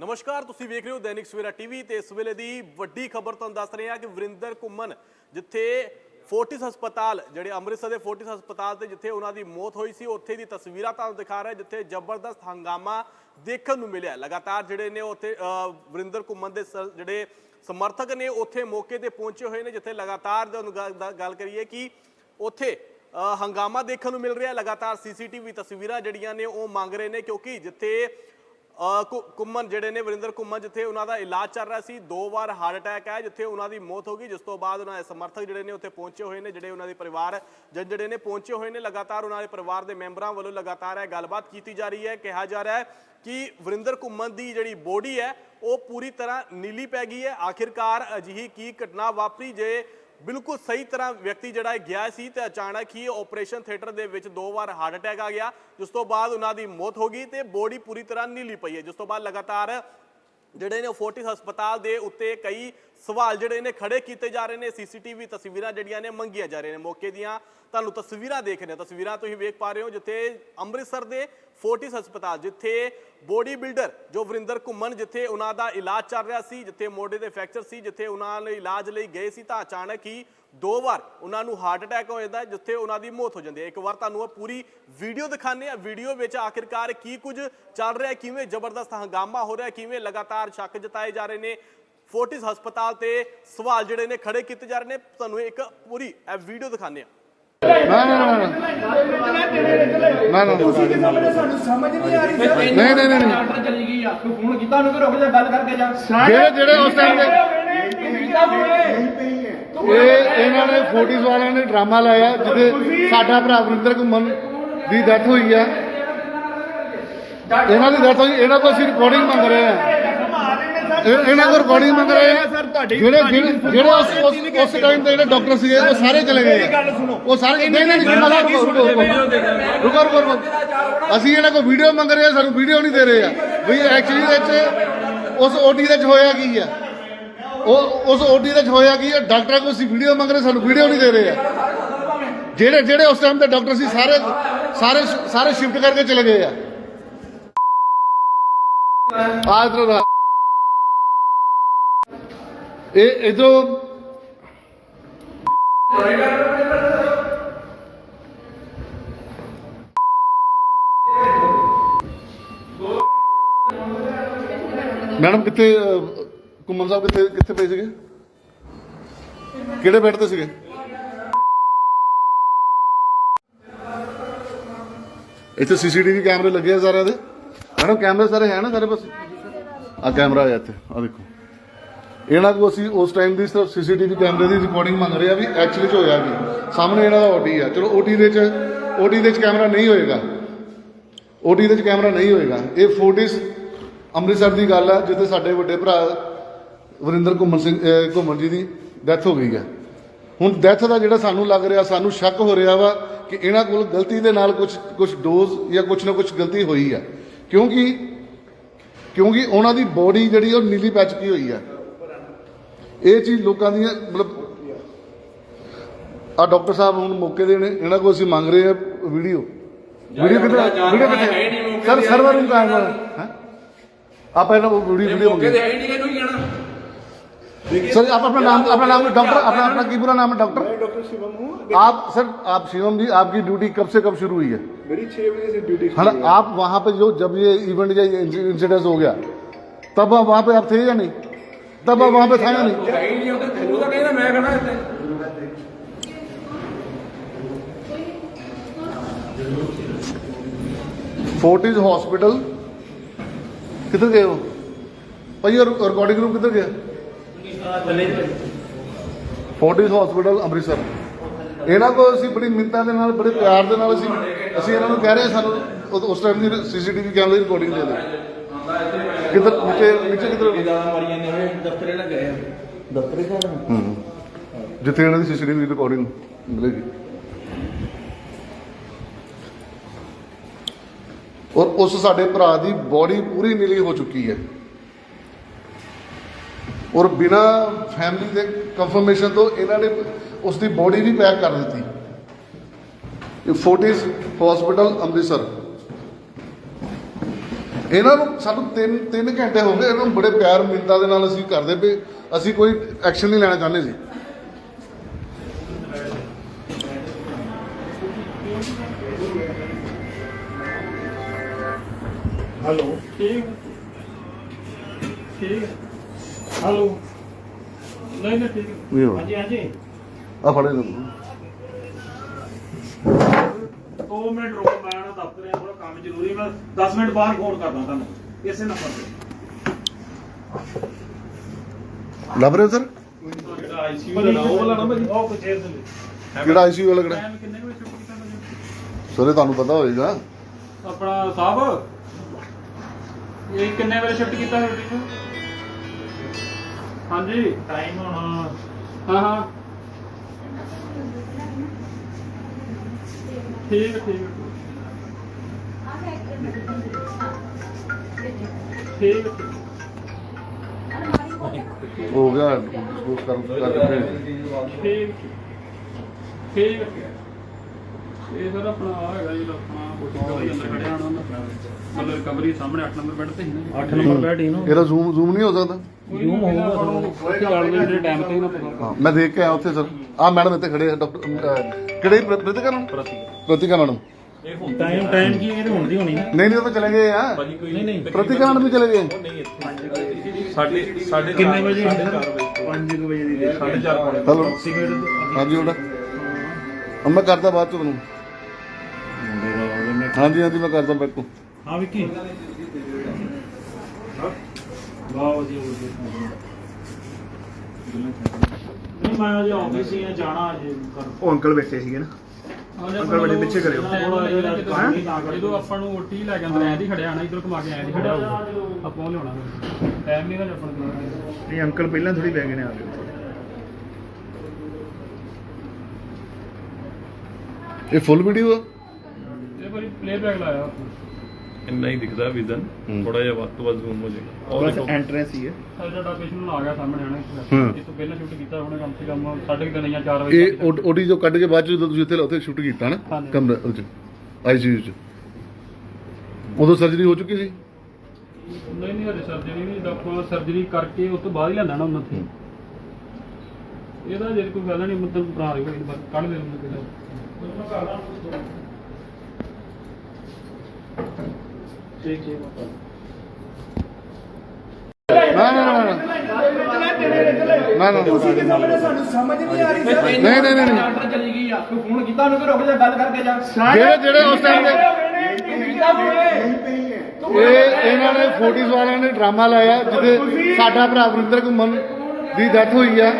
ਨਮਸਕਾਰ, ਤੁਸੀਂ ਵੇਖ ਰਹੇ ਹੋ ਦੈਨਿਕ ਸਵੇਰਾ ਟੀਵੀ ਤੇ ਇਸ ਵੇਲੇ ਦੀ ਵੱਡੀ ਖਬਰ ਤੁਹਾਨੂੰ ਦੱਸ ਰਹੇ ਹਾਂ ਕਿ ਵਰਿੰਦਰ ਘੁੰਮਨ ਜਿੱਥੇ ਫੋਰਟਿਸ ਹਸਪਤਾਲ, ਜਿਹੜੇ ਅੰਮ੍ਰਿਤਸਰ ਦੇ ਫੋਰਟਿਸ ਹਸਪਤਾਲ ਤੇ ਜਿੱਥੇ ਉਹਨਾਂ ਦੀ ਮੌਤ ਹੋਈ ਸੀ, ਉੱਥੇ ਦੀ ਤਸਵੀਰਾਂ ਤੁਹਾਨੂੰ ਦਿਖਾ ਰਿਹਾ ਜਿੱਥੇ ਜ਼ਬਰਦਸਤ ਹੰਗਾਮਾ ਦੇਖਣ ਨੂੰ ਮਿਲਿਆ। ਲਗਾਤਾਰ ਜਿਹੜੇ ਨੇ ਉੱਥੇ ਵਰਿੰਦਰ ਘੁੰਮਨ ਦੇ ਸ- ਜਿਹੜੇ ਸਮਰਥਕ ਨੇ, ਉੱਥੇ ਮੌਕੇ ਤੇ ਪਹੁੰਚੇ ਹੋਏ ਨੇ, ਜਿੱਥੇ ਲਗਾਤਾਰ ਤੁਹਾਨੂੰ ਗੱਲ- ਕਰੀਏ ਕਿ ਉੱਥੇ ਹੰਗਾਮਾ ਦੇਖਣ ਨੂੰ ਮਿਲ ਰਿਹਾ। ਲਗਾਤਾਰ ਸੀਸੀਟੀਵੀ ਤਸਵੀਰਾਂ ਜਿਹੜੀਆਂ ਨੇ ਉਹ ਮੰਗ ਰਹੇ ਨੇ, ਕਿਉਂਕਿ ਜਿੱਥੇ ਅ, ਘੁ- ਘੁੰਮਣ ਜਿਹੜੇ ਨੇ ਵਰਿੰਦਰ ਘੁੰਮਣ ਜਿੱਥੇ ਉਹਨਾਂ ਦਾ ਇਲਾਜ ਚੱਲ ਰਿਹਾ ਸੀ ਦੋ ਵਾਰ ਹਾਰਟ ਅਟੈਕ ਆਇਆ ਜਿੱਥੇ ਉਹਨਾਂ ਦੀ ਮੌਤ ਹੋ ਗਈ ਜਿਸ ਤੋਂ ਬਾਅਦ ਉਹਨਾਂ ਦੇ ਸਮਰਥਕ ਜਿਹੜੇ ਨੇ ਉੱਥੇ ਪਹੁੰਚੇ ਹੋਏ ਨੇ ਜਿਹੜੇ ਉਹਨਾਂ ਦੇ ਪਰਿਵਾਰ ਜਿਹੜੇ ਨੇ ਪਹੁੰਚੇ ਹੋਏ ਨੇ ਲਗਾਤਾਰ ਉਹਨਾਂ ਦੇ ਪਰਿਵਾਰ ਦੇ ਮੈਂਬਰਾਂ ਵੱਲੋਂ ਲਗਾਤਾਰ ਇਹ ਗੱਲਬਾਤ ਕੀਤੀ ਜਾ ਰਹੀ ਹੈ ਕਿਹਾ ਜਾ ਰਿਹਾ ਹੈ ਕਿ ਵਰਿੰਦਰ ਘੁੰਮਣ ਦੀ ਜਿਹੜੀ ਬੋਡੀ ਹੈ ਉਹ ਪੂਰੀ ਤਰ੍ਹਾਂ ਨੀਲੀ ਪੈ ਗਈ ਹੈ। ਆਖਿਰਕਾਰ ਅਜਿਹੀ ਕੀ ਘਟਨਾ ਵਾਪਰੀ ਜੇ ਬਿਲਕੁਲ ਸਹੀ ਤਰ੍ਹਾਂ ਵਿਅਕਤੀ ਜਿਹੜਾ ਗਿਆ ਸੀ ਤੇ ਅਚਾਨਕ ਹੀ ਆਪਰੇਸ਼ਨ ਥੀਏਟਰ ਦੇ ਵਿੱਚ ਦੋ ਵਾਰ ਹਾਰਟ ਅਟੈਕ ਆ ਗਿਆ, ਜਿਸ ਤੋਂ ਬਾਅਦ ਉਹਨਾਂ ਦੀ ਮੌਤ ਹੋ ਗਈ ਤੇ ਬੋਡੀ ਪੂਰੀ ਤਰ੍ਹਾਂ ਨੀਲੀ ਪਈ ਹੈ। ਜਿਸ ਤੋਂ ਬਾਅਦ ਲਗਾਤਾਰ ਜਿਹੜੇ ਨੇ ਉਹ ਫੋਰਟਿਸ ਹਸਪਤਾਲ ਦੇ ਉੱਤੇ ਕਈ ਸਵਾਲ ਜਿਹੜੇ ਨੇ ਖੜੇ ਕੀਤੇ ਜਾ ਰਹੇ ਨੇ, ਸੀਸੀਟੀਵੀ ਤਸਵੀਰਾਂ ਜਿਹੜੀਆਂ ਨੇ ਮੰਗੀਆਂ ਜਾ ਰਹੀਆਂ ਨੇ। ਮੌਕੇ ਦੀਆਂ ਤੁਹਾਨੂੰ ਤਸਵੀਰਾਂ ਦੇਖ ਰਹੇ ਹੋ। ਤਸਵੀਰਾਂ ਤੁਸੀਂ ਵੇਖ ਪਾ ਰਹੇ ਹੋ ਜਿੱਥੇ ਅੰਮ੍ਰਿਤਸਰ ਦੇ ਫੋਰਟਿਸ ਹਸਪਤਾਲ, ਜਿੱਥੇ ਬੋਡੀ ਬਿਲਡਰ ਜੋ ਵਰਿੰਦਰ ਘੁੰਮਣ, ਜਿੱਥੇ ਉਹਨਾਂ ਦਾ ਇਲਾਜ ਚੱਲ ਰਿਹਾ ਸੀ, ਜਿੱਥੇ ਮੋਢੇ ਦੇ ਫ੍ਰੈਕਚਰ ਸੀ, ਜਿੱਥੇ ਉਹਨਾਂ ਨੇ ਇਲਾਜ ਲਈ ਗਏ ਸੀ, ਤਾਂ ਅਚਾਨਕ ਹੀ ਦੋ ਵਾਰ ਉਹਨਾਂ ਨੂੰ ਹਾਰਟ ਅਟੈਕ ਹੋ ਜਾਂਦਾ, ਜਿੱਥੇ ਉਹਨਾਂ ਦੀ ਮੌਤ ਹੋ ਜਾਂਦੀ ਹੈ। ਇੱਕ ਵਾਰ ਤੁਹਾਨੂੰ ਉਹ ਪੂਰੀ ਵੀਡੀਓ ਦਿਖਾਣੇ ਆ ਵੀਡੀਓ ਵਿੱਚ ਆਖਿਰਕਾਰ ਕੀ ਕੁਝ ਚੱਲ ਰਿਹਾ, ਕਿਵੇਂ ਜ਼ਬਰਦਸਤ ਹੰਗਾਮਾ ਹੋ ਰਿਹਾ, ਕਿਵੇਂ ਲਗਾਤਾਰ ਸ਼ੱਕ ਜਤਾਏ ਜਾ ਰਹੇ ਨੇ। ਫੋਰਟਿਸ ਹਸਪਤਾਲ ਤੇ ਸਵਾਲ ਜਿਹੜੇ ਨੇ ਖੜੇ ਕੀਤੇ ਜਾ ਰਹੇ ਨੇ ਤੁਹਾਨੂੰ ਇੱਕ ਪੂਰੀ ਇਹ ਵੀਡੀਓ ਦਿਖਾਣੇ ਆ ਨਾ ਨਾ ਨਾ ਨਾ ਨਾ ਨਾ ਸਾਨੂੰ ਸਮਝ ਨਹੀਂ ਆ ਰਹੀ ਨਹੀਂ ਨਹੀਂ ਨਹੀਂ ਨਹੀਂ। ਡਾਕਟਰ ਚਲੀ ਗਈ ਆ ਤੂੰ ਫੋਨ ਕੀਤਾ ਉਹਨੂੰ ਕਿ ਰੁਕ ਜਾ ਗੱਲ ਕਰਕੇ ਜਾ ਜਿਹੜੇ ਜਿਹੜੇ ਉਸ ਟਾਈਮ ਦੇ ਇਹ ਇਹਨਾਂ ਨੇ ਫੋਰਟਿਸ ਵਾਲਿਆਂ ਨੇ ਡਰਾਮਾ ਲਾਇਆ ਜਿੱਥੇ ਸਾਡਾ ਭਰਾ ਵਰਿੰਦਰ ਘੁੰਮਣ ਦੀ ਡੈਥ ਹੋਈ ਹੈ ਇਹਨਾਂ ਦੀ ਡੈਥ ਹੋਈ ਇਹਨਾਂ ਕੋਲ ਅਸੀਂ ਰਿਕਾਰਡਿੰਗ ਮੰਗ ਰਹੇ ਆ ਇਹ- ਇਹਨਾਂ ਕੋਲ ਰਿਕਾਰਡਿੰਗ ਮੰਗ ਰਹੇ। ਆ ਜਿਹੜੇ ਜਿਹੜੇ ਜਿਹੜੇ ਉਸ ਉਸ- ਉਸ ਟਾਈਮ ਤੇ ਜਿਹੜੇ ਡਾਕਟਰ ਸੀਗੇ ਉਹ ਸਾਰੇ ਚਲੇ ਗਏ। ਆ। ਉਹ ਸਾਰੇ ਨਹੀਂ ਨਹੀਂ ਨਹੀਂ ਰੁਕੋ ਰੁਕੋ ਰੁਕੋ ਰੁਕੋ ਰੁਕੋ। ਅਸੀਂ ਇਹਨਾਂ ਕੋਲ ਵੀਡੀਓ ਮੰਗ ਰਹੇ ਆ ਸਾਨੂੰ ਵੀਡੀਓ ਨਹੀਂ ਦੇ ਰਹੇ ਆ। ਵੀ ਐਕਚੁਅਲੀ ਵਿੱਚ ਉਸ ਓਟੀ ਦੇ ਵਿੱਚ ਹੋਇਆ ਕੀ ਆ? ਉਹ ਉਸ ਓਟੀ ਦੇ ਵਿੱਚ ਹੋਇਆ ਕੀ ਆ? ਡਾਕਟਰਾਂ ਕੋਲ ਅਸੀਂ ਵੀਡੀਓ ਮੰਗ ਰਹੇ ਸਾਨੂੰ ਵੀਡੀਓ ਨਹੀਂ ਦੇ ਰਹੇ ਆ। ਜਿਹੜੇ ਜਿਹੜੇ ਉਸ ਟਾਈਮ ਤੇ ਡਾਕਟਰ ਸੀ ਸਾਰੇ ਸਾਰੇ ਸਾਰੇ ਸ਼ਿਫਟ ਕਰਕੇ ਚਲੇ ਗਏ ਆ। ਆ ਇਧਰ ਦਾ ਇਹ ਇਧਰੋਂ ਮੈਡਮ ਕਿੱਥੇ ਅਹ, ਘੁੰਮਣ ਸਾਹਿਬ ਕਿੱਥੇ ਕਿੱਥੇ ਪਏ ਸੀਗੇ? ਕਿਹੜੇ ਬੈੱਡ ਤੇ ਸੀਗੇ? ਇੱਥੇ ਸੀਸੀਟੀਵੀ ਕੈਮਰੇ ਲੱਗੇ ਆ ਸਾਰਿਆਂ ਦੇ। ਮੈਡਮ ਕੈਮਰੇ ਸਾਰੇ ਹੈ ਨਾ ਸਾਰੇ ਪਾਸੇ? ਆ ਕੈਮਰਾ ਹੈ ਇੱਥੇ ਆ ਦੇਖੋ। ਇਹਨਾਂ ਕੋਲ ਅਸੀਂ ਉਸ ਟਾਈਮ ਦੀ ਸਿਰਫ ਸੀਸੀਟੀਵੀ ਕੈਮਰੇ ਦੀ ਰਿਕਾਰਡਿੰਗ ਮੰਗ ਰਹੇ ਆ ਵੀ ਐਕਚੁਅਲੀ ਚ ਹੋਇਆ ਕੀ। ਸਾਹਮਣੇ ਇਹਨਾਂ ਦਾ ਓਟੀ ਆ। ਚਲੋ ਓਟੀ ਦੇ ਚ ਓਟੀ ਦੇ ਚ ਕੈਮਰਾ ਨਹੀਂ ਹੋਏਗਾ। ਓਟੀ ਦੇ ਚ ਕੈਮਰਾ ਨਹੀਂ ਹੋਏਗਾ। ਇਹ ਫੋਰਟਿਸ ਅੰਮ੍ਰਿਤਸਰ ਦੀ ਗੱਲ ਆ, ਜਿੱਥੇ ਸਾਡੇ ਵੱਡੇ ਭਰਾ ਵਰਿੰਦਰ ਘੁੰਮਣ ਸਿੰਘ ਘੁੰਮਣ ਜੀ ਦੀ ਡੈਥ ਹੋ ਗਈ ਹੈ ਹੁਣ ਡੈਥ ਦਾ ਜਿਹੜਾ ਸਾਨੂੰ ਲੱਗ ਰਿਹਾ, ਸਾਨੂੰ ਸ਼ੱਕ ਹੋ ਰਿਹਾ ਵਾ ਕਿ ਇਹਨਾਂ ਕੋਲ ਗਲਤੀ ਦੇ ਨਾਲ ਕੁਝ ਕੁਝ ਡੋਜ਼ ਜਾਂ ਕੁਝ ਨਾ ਕੁਝ ਗਲਤੀ ਹੋਈ ਹੈ ਕਿਉਂਕਿ ਕਿਉਂਕਿ ਉਹਨਾਂ ਦੀ ਬੋਡੀ ਜਿਹੜੀ ਉਹ ਨੀਲੀ ਪੈ ਚੁੱਕੀ ਹੋਈ ਹੈ ਇਹ ਚੀਜ਼ ਲੋਕਾਂ ਦੀਆਂ ਮਤਲਬ ਆ ਡਾਕਟਰ ਸਾਹਿਬ ਹੁਣ ਮੌਕੇ ਦੇ ਨੇ ਇਹਨਾਂ ਕੋਲ ਅਸੀਂ ਮੰਗ ਰਹੇ ਆ ਵੀਡੀਓ ਵੀਡੀਓ ਕਿੱਥੇ ਵੀਡੀਓ ਕਿੱਥੇ ਸਰ ਸਰਵਰ ਰੂਮ ਕਹਾਂ ਹੈ ਆ ਪਹਿਲਾਂ ਉਹ ਵੀਡੀਓ ਵੀਡੀਓ ਮੌਕੇ ਤੇ ਹੈ ਹੀ ਨਹੀਂ ਇਹਨੂੰ ਹੀ ਕਹਿਣਾ सर आप अपना नाम अपना नाम डॉक्टर अपना अपना की पूरा नाम है डॉक्टर ਡਾਕਟਰ शिवम हूँ आप सर आप शिवम जी आपकी ड्यूटी कब से कब शुरू हुई है मेरी छह बजे से ड्यूटी है ना आप वहां पे जो जब ये इवेंट या इंसिडेंट हो गया तब आप वहां पे आप थे या नहीं तब आप वहां पे था या नहीं ਹੈ ਹੀ ਨਹੀਂ ਉਹਦੇ ਤੂੰ ਤਾਂ ਕਹਿੰਦਾ ਮੈਂ ਕਹਿਣਾ ਇੱਥੇ फोर्टिज हॉस्पिटल किधर गए हो भाई और रिकॉर्डिंग रूम किधर गया ਫੋਰਟਿਸ ਹਸਪੀਟਲ ਅੰਮ੍ਰਿਤਸਰ ਇਹਨਾਂ ਕੋਲ ਅਸੀਂ ਬੜੀ ਮਿੰਨਤਾਂ ਦੇ ਨਾਲ ਬੜੇ ਪਿਆਰ ਦੇ ਨਾਲ ਅਸੀਂ ਅਸੀਂ ਇਹਨਾਂ ਨੂੰ ਕਹਿ ਰਹੇ ਹਾਂ ਸਾਨੂੰ ਉਹ- ਉਸ ਟਾਈਮ ਦੀ ਸੀਸੀਟੀਵੀ ਕੈਮਰੇ ਦੀ ਰਿਕਾਰਡਿੰਗ ਦੇ ਦਿਓ ਕਿੱਧਰ ਨੀਚੇ ਨੀਚੇ ਕਿੱਧਰ? ਮਾਰੀਆਂ ਨੇ ਦਫ਼ਤਰੇ ਨਾ ਗਏ ਦਫ਼ਤਰੇ ਜਾਣਾ ਹੂੰ? ਜਿੱਥੇ ਇਹਨਾਂ ਦੀ ਸੀਸੀਟੀਵੀ ਰਿਕਾਰਡਿੰਗ ਮਿਲੇਗੀ ਔਰ ਉਸ ਸਾਡੇ ਭਰਾ ਦੀ ਬੋਡੀ ਪੂਰੀ ਨੀਲੀ ਹੋ ਚੁੱਕੀ ਹੈ। ਔਰ ਬਿਨਾ ਫੈਮਿਲੀ ਦੇ ਕਨਫਰਮੇਸ਼ਨ ਤੋਂ ਇਹਨਾਂ ਨੇ ਉਸ ਦੀ ਬੋਡੀ ਵੀ ਪੈਕ ਕਰ ਦਿੱਤੀ। ਇਹ ਫੋਰਟਿਸ ਹਸਪੀਟਲ ਅੰਮ੍ਰਿਤਸਰ। ਇਹਨਾਂ ਨੂੰ ਸਾਨੂੰ 3 3 ਘੰਟੇ ਹੋ ਗਏ ਇਹਨਾਂ ਨੂੰ ਬੜੇ ਪਿਆਰ ਮਿੰਤਾ ਦੇ ਨਾਲ ਅਸੀਂ ਕਰਦੇ ਪਏ। ਅਸੀਂ ਕੋਈ ਐਕਸ਼ਨ ਨਹੀਂ ਲੈਣਾ ਚਾਹੁੰਦੇ ਸੀ ਹੈਲੋ। ਠੀਕ। ਠੀਕ। ਹੈਲੋ। ਨਹੀਂ ਨਹੀਂ ਠੀਕ। ਹਾਂਜੀ ਹਾਂਜੀ। ਆ ਫੜੇ ਲਓ 2 ਮਿੰਟ ਰੁਕੋ ਮੈਂ ਨਾ ਦਫ਼ਤਰੇ ਥੋੜਾ ਕੰਮ ਜ਼ਰੂਰੀ ਮੈਂ 10 ਮਿੰਟ ਬਾਅਦ ਫੋਨ ਕਰਦਾ ਤੁਹਾਨੂੰ ਇਸੇ ਨੰਬਰ ਤੇ। ਲੱਭ ਰਹੇ ਹੋ ਸਰ? ਜਿਹੜਾ ਆਈਸੀਯੂ ਦਾ ਨਾ ਉਹ ਵਾਲਾ ਨੰਬਰ ਉਹ ਕੁਝ ਦੇ ਕਿਹੜਾ ਆਈਸੀਯੂ ਵਾਲਾ ਕਿਹੜਾ? ਟਾਈਮ ਕਿੰਨੇ ਵਜੇ ਸ਼ੁਰੂ ਕੀਤਾ ਤੁਸੀਂ? ਸਰੇ ਤੁਹਾਨੂੰ ਪਤਾ ਹੋਏਗਾ। ਆਪਣਾ ਸਾਹਿਬ ਇਹ ਕਿੰਨੇ ਵਜੇ ਸ਼ਿਫਟ ਕੀਤਾ ਰੋਟੀ ਨੂੰ ਹਾਂਜੀ। ਟਾਈਮ ਹੁਣ। ਹਾਂ ਹਾਂ। ਠੀਕ ਹੈ, ਠੀਕ ਹੈ, ਠੀਕ ਹੈ, ਠੀਕ ਹੈ। ਹੋ ਗਿਆ ਡਿਸਪੋਜ਼ ਕਰ ਕਰਕੇ ਠੀਕ ਠੀਕ ਇਹ ਸਰ ਆਪਣਾ ਆ ਹੈਗਾ ਜੀ ਆਪਣਾ ਕੋਟੀ ਅੰਦਰ ਖੜਿਆ ਹੋਣਾ ਮਤਲਬ ਰਿਕਵਰੀ ਸਾਹਮਣੇ 8 ਨੰਬਰ ਬੈੱਡ ਤੇ ਹੀ ਨਾ। 8 ਨੰਬਰ ਬੈਠ ਹੀ ਨਾ। ਇਹਦਾ ਜ਼ੂਮ ਜ਼ੂਮ ਨਹੀਂ ਹੋ ਸਕਦਾ? ਜ਼ੂਮ ਹੋਊਗਾ ਗੱਲ ਦੇ ਜਿਹੜੇ ਟਾਈਮ ਤੇ ਹੀ ਨਾ ਪਤਾ ਹਾਂ ਮੈਂ ਦੇਖ ਕੇ ਆਇਆ ਉੱਥੇ ਸਰ। ਆ ਮੈਡਮ ਇੱਥੇ ਖੜੇ ਆ ਡਾਕਟਰ ਕਿਹੜੇ ਪ੍ਰ- Pratika madam? Pratika. Madam. Time time ਕੀ ਇਹਦੇ ਹੁਣ ਦੀ ਹੋਣੀ ਨਾ ਨਹੀਂ ਨਹੀਂ ਉਹ ਤਾਂ ਚਲੇ ਗਏ ਆ। ਨਹੀਂ ਨਹੀਂ। ਪ੍ਰਤਿਕਾ ਮੈਡਮ ਵੀ ਚਲੇ ਗਏ। ਸਾਡੇ ਸਾਡੇ ਕਿੰਨੇ ਵਜੇ? 5 ਵਜੇ। ਦੀ ਦੇ 4:30 ਪੌਣੇ ਹੈਲੋ। ਹਾਂਜੀ ਉਹਦਾ ਹੁਣ ਮੈਂ ਕਰਦਾ ਬਾਅਦ ਚ ਤੁਹਾਨੂੰ। ਹਾਂਜੀ ਹਾਂਜੀ ਮੈਂ ਕਰਦਾ ਬੈਕ ਤੋਂ ਹਾਂ ਵਿੱਕੀ। ਵਾਹ ਵਧੀਆ ਵਧੀਆ। ਨਹੀਂ ਮੈਂ ਅਜੇ ਆਫਿਸ ਹੀ ਆ ਜਾਣਾ ਅਜੇ ਕਰ ਉਹ ਅੰਕਲ ਬੈਠੇ ਸੀਗੇ ਨਾ। ਅੰਕਲ ਵੱਡੇ ਪਿੱਛੇ ਕਰਿਓ। ਜਦੋਂ ਆਪਾਂ ਨੂੰ ਓਟੀ ਲੈ ਕੇ ਅੰਦਰ ਐਂ ਦੀ ਖੜਿਆ ਆਣਾ ਇਧਰ ਘੁਮਾ ਕੇ ਐਂ ਦੀ ਖੜਿਆ ਆਪਾਂ ਉਹ ਲਿਆਉਣਾ। ਟਾਈਮ ਨਹੀਂ ਨਾ ਆਪਾਂ ਨੂੰ ਨਹੀਂ ਅੰਕਲ ਪਹਿਲਾਂ ਥੋੜੀ ਬੈ ਗਏ ਨੇ ਆ ਗਏ ਇਹ ਫੁੱਲ ਵੀਡੀਓ ਆ? ਇਹ ਵਾਰੀ ਪਲੇਬੈਕ ਲਾਇਆ। ਇੰਨਾ ਹੀ ਦਿਖਦਾ ਵਿਜ਼ਨ ਥੋੜਾ ਜਿਹਾ ਵੱਧ ਤੋਂ ਵੱਧ ਜ਼ੂਮ ਹੋ ਜਾਏਗਾ ਔਰ ਬਸ ਦੇਖੋ ਐਂਟਰੈਂਸ ਹੀ ਹੈ। ਸਾਡਾ ਪੇਸ਼ੈਂਟ ਆ ਗਿਆ ਸਾਹਮਣੇ ਆਣਾ ਹੂੰ। ਇਸ ਤੋਂ ਪਹਿਲਾਂ ਸ਼ੂਟ ਕੀਤਾ ਉਹਨੇ ਕਮ ਸੇ ਕਮ ਸਾਢੇ ਕੁ ਤਿੰਨ ਜਾਂ 4 ਵਜੇ ਇਹ ਓਡੀ ਜੋ ਕੱਢ ਕੇ ਬਾਅਦ ਚ ਜਦੋਂ ਤੁਸੀਂ ਉੱਥੇ ਉੱਥੇ ਸ਼ੂਟ ਕੀਤਾ ਨਾ ਹਾਂਜੀ। ਕਮਰੇ ਵਿੱਚ ਆਈਸੀਯੂ ਚ। ਉਦੋਂ ਸਰਜਰੀ ਹੋ ਚੁੱਕੀ ਸੀ? ਨਹੀਂ ਨਹੀਂ ਹਰੇ ਸਰਜਰੀ ਨਹੀਂ ਡਾਕਟਰ ਸਰਜਰੀ ਕਰਕੇ ਉਸ ਤੋਂ ਬਾਅਦ ਹੀ ਲੈਂਦਾ ਨਾ ਉਹਨਾਂ ਤੇ ਇਹਦਾ ਜੇ ਕੋਈ ਗੱਲ ਨਹੀਂ ਮਤਲਬ ਬਣਾ ਰਹੀ ਕੱਢ ਦੇ ਉਹਨਾਂ ਕਿਹਦਾ ਠੀਕ ਠੀਕ ਨਾ ਨਾ ਨਾ ਨਾ ਨਾ ਤੁਸੀਂ ਕਿ ਸਾਹਮਣੇ ਸਾਨੂੰ ਸਮਝ ਨਹੀਂ ਆ ਰਹੀ ਸਰ ਨਹੀਂ ਨਹੀਂ ਨਹੀਂ। ਡਾਕਟਰ ਚਲੀ ਗਈ ਆ ਤੂੰ ਫੋਨ ਕੀਤਾ ਉਹਨੂੰ ਕਿ ਰੁਕ ਜਾ ਗੱਲ ਕਰਕੇ ਜਾ ਜਿਹੜੇ ਜਿਹੜੇ ਉਸ ਟਾਈਮ ਦੇ ਇਹ ਇਹਨਾਂ ਨੇ 40s ਵਾਲਿਆਂ ਨੇ ਡਰਾਮਾ ਲਾਇਆ ਜਿੱਥੇ ਸਾਡਾ ਭਰਾ ਵਰਿੰਦਰ ਘੁੰਮਣ ਦੀ ਡੈਥ ਹੋਈ ਆ